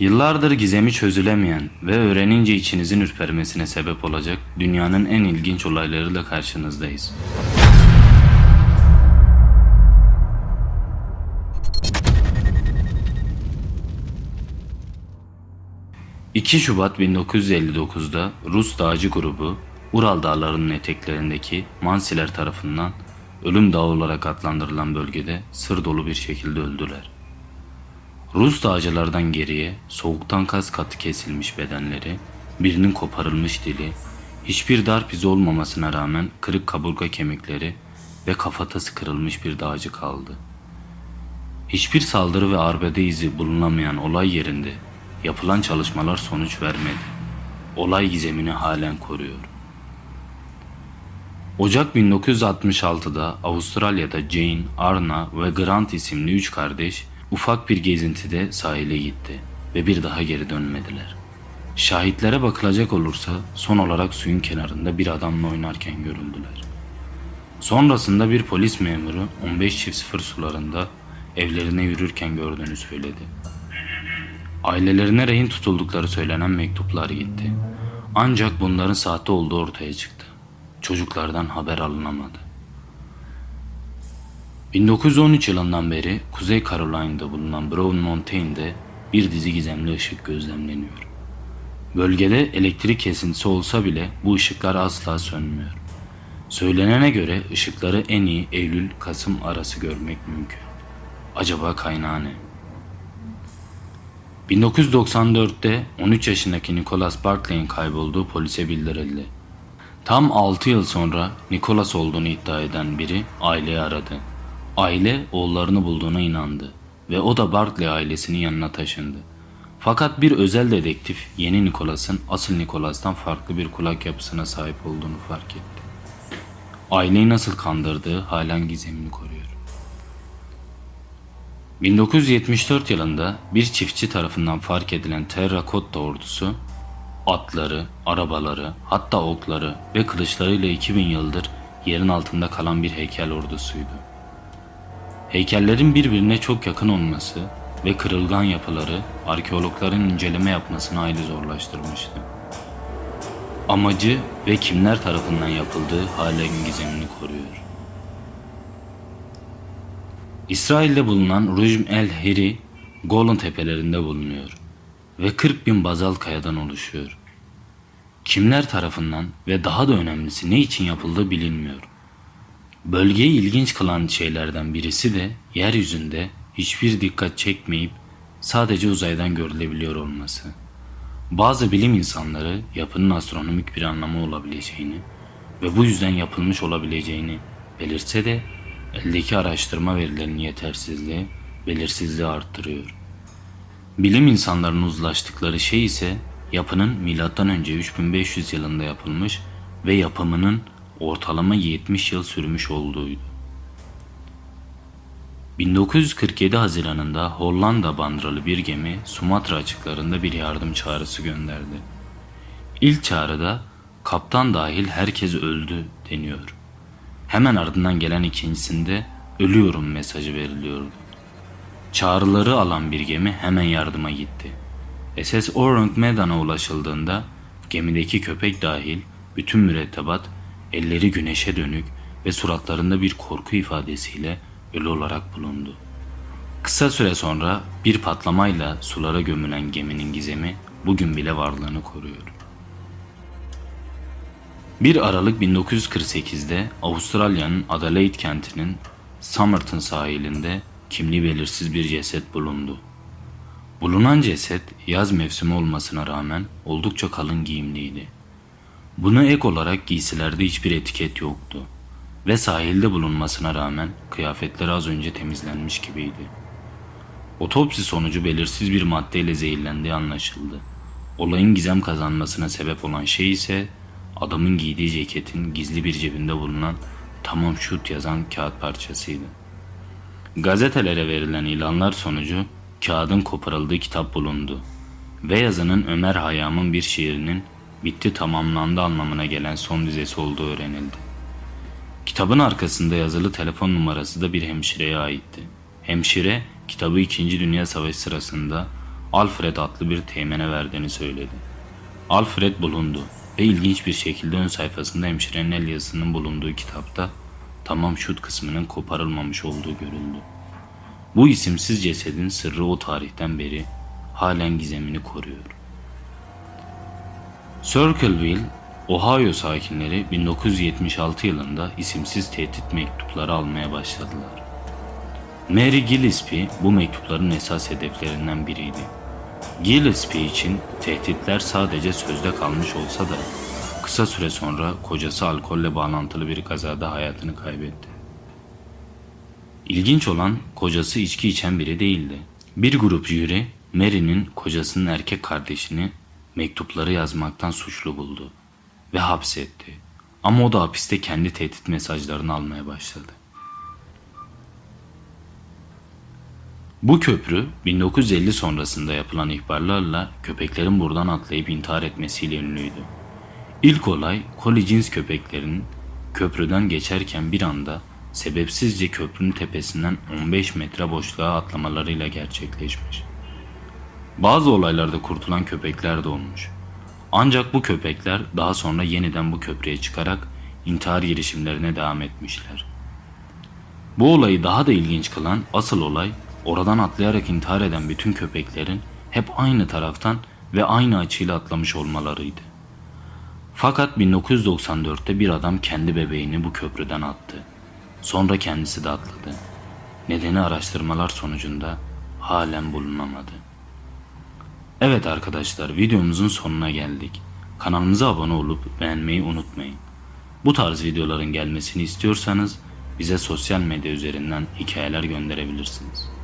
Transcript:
Yıllardır gizemi çözülemeyen ve öğrenince içinizin ürpermesine sebep olacak dünyanın en ilginç olaylarıyla karşınızdayız. ...2 Şubat 1959'da Rus dağcı grubu... ...Ural dağlarının eteklerindeki Mansiler tarafından... ...Ölüm Dağı olarak adlandırılan bölgede sır dolu bir şekilde öldüler. Rus dağcılardan geriye soğuktan kas katı kesilmiş bedenleri, birinin koparılmış dili, hiçbir darp izi olmamasına rağmen kırık kaburga kemikleri ve kafatası kırılmış bir dağcı kaldı. Hiçbir saldırı ve arbede izi bulunamayan olay yerinde yapılan çalışmalar sonuç vermedi. Olay gizemini halen koruyor. Ocak 1966'da Avustralya'da Jane, Arna ve Grant isimli üç kardeş ufak bir gezintide sahile gitti ve bir daha geri dönmediler. Şahitlere bakılacak olursa son olarak suyun kenarında bir adamla oynarken görüldüler. Sonrasında bir polis memuru 15 çift sıfır sularında evlerine yürürken gördüğünü söyledi. Ailelerine rehin tutuldukları söylenen mektuplar gitti. Ancak bunların sahte olduğu ortaya çıktı. Çocuklardan haber alınamadı. 1913 yılından beri Kuzey Carolina'da bulunan Brown Mountain'de bir dizi gizemli ışık gözlemleniyor. Bölgede elektrik kesintisi olsa bile bu ışıklar asla sönmüyor. Söylenene göre ışıkları en iyi Eylül-Kasım arası görmek mümkün. Acaba kaynağı ne? 1994'te 13 yaşındaki Nicholas Barclay'in kaybolduğu polise bildirildi. Tam 6 yıl sonra Nicholas olduğunu iddia eden biri aileyi aradı. Aile oğullarını bulduğuna inandı ve o da Barclay ailesinin yanına taşındı. Fakat bir özel dedektif yeni Nicholas'ın asıl Nicholas'tan farklı bir kulak yapısına sahip olduğunu fark etti. Aileyi nasıl kandırdığı halen gizemini koruyor. 1974 yılında bir çiftçi tarafından fark edilen terrakotta ordusu atları, arabaları, hatta okları ve kılıçlarıyla 2000 yıldır yerin altında kalan bir heykel ordusuydu. Heykellerin birbirine çok yakın olması ve kırılgan yapıları arkeologların inceleme yapmasını hayli zorlaştırmıştı. Amacı ve kimler tarafından yapıldığı halen gizemini koruyor. İsrail'de bulunan Rujm el Heri, Golan tepelerinde bulunuyor ve 40 bin bazalt kayadan oluşuyor. Kimler tarafından ve daha da önemlisi ne için yapıldığı bilinmiyor. Bölgeyi ilginç kılan şeylerden birisi de yeryüzünde hiçbir dikkat çekmeyip sadece uzaydan görülebiliyor olması. Bazı bilim insanları yapının astronomik bir anlamı olabileceğini ve bu yüzden yapılmış olabileceğini belirtse de eldeki araştırma verilerinin yetersizliği belirsizliği arttırıyor. Bilim insanlarının uzlaştıkları şey ise yapının M.Ö. 3500 yılında yapılmış ve yapımının ortalama 70 yıl sürmüş olduğuydu. 1947 Haziran'ında Hollanda bandıralı bir gemi Sumatra açıklarında bir yardım çağrısı gönderdi. İlk çağrıda kaptan dahil herkes öldü deniyor. Hemen ardından gelen ikincisinde ölüyorum mesajı veriliyordu. Çağrıları alan bir gemi hemen yardıma gitti. SS Orang Medan'a ulaşıldığında gemideki köpek dahil bütün mürettebat elleri güneşe dönük ve suratlarında bir korku ifadesiyle ölü olarak bulundu. Kısa süre sonra bir patlamayla sulara gömülen geminin gizemi bugün bile varlığını koruyor. 1 Aralık 1948'de Avustralya'nın Adelaide kentinin Somerton sahilinde kimliği belirsiz bir ceset bulundu. Bulunan ceset yaz mevsimi olmasına rağmen oldukça kalın giyimliydi. Buna ek olarak giysilerde hiçbir etiket yoktu ve sahilde bulunmasına rağmen kıyafetleri az önce temizlenmiş gibiydi. Otopsi sonucu belirsiz bir maddeyle zehirlendiği anlaşıldı. Olayın gizem kazanmasına sebep olan şey ise adamın giydiği ceketin gizli bir cebinde bulunan tamam şut yazan kağıt parçasıydı. Gazetelere verilen ilanlar sonucu kağıdın koparıldığı kitap bulundu ve yazının Ömer Hayyam'ın bir şiirinin bitti tamamlandı anlamına gelen son dizesi olduğu öğrenildi. Kitabın arkasında yazılı telefon numarası da bir hemşireye aitti. Hemşire kitabı 2. Dünya Savaşı sırasında Alfred adlı bir teğmene verdiğini söyledi. Alfred bulundu ve ilginç bir şekilde ön sayfasında hemşirenin el yazısının bulunduğu kitapta tamam şut kısmının koparılmamış olduğu görüldü. Bu isimsiz cesedin sırrı o tarihten beri halen gizemini koruyor. Circleville, Ohio sakinleri 1976 yılında isimsiz tehdit mektupları almaya başladılar. Mary Gillespie bu mektupların esas hedeflerinden biriydi. Gillespie için tehditler sadece sözde kalmış olsa da kısa süre sonra kocası alkolle bağlantılı bir kazada hayatını kaybetti. İlginç olan kocası içki içen biri değildi. Bir grup jüri Mary'nin kocasının erkek kardeşini mektupları yazmaktan suçlu buldu ve hapsetti. Ama o da hapiste kendi tehdit mesajlarını almaya başladı. Bu köprü 1950 sonrasında yapılan ihbarlarla köpeklerin buradan atlayıp intihar etmesiyle ünlüydü. İlk olay Collie cins köpeklerin köprüden geçerken bir anda sebepsizce köprünün tepesinden 15 metre boşluğa atlamalarıyla gerçekleşmiş. Bazı olaylarda kurtulan köpekler de olmuş. Ancak bu köpekler daha sonra yeniden bu köprüye çıkarak intihar girişimlerine devam etmişler. Bu olayı daha da ilginç kılan asıl olay oradan atlayarak intihar eden bütün köpeklerin hep aynı taraftan ve aynı açıyla atlamış olmalarıydı. Fakat 1994'te bir adam kendi bebeğini bu köprüden attı. Sonra kendisi de atladı. Nedeni araştırmalar sonucunda halen bulunamadı. Evet arkadaşlar videomuzun sonuna geldik. Kanalımıza abone olup beğenmeyi unutmayın. Bu tarz videoların gelmesini istiyorsanız bize sosyal medya üzerinden hikayeler gönderebilirsiniz.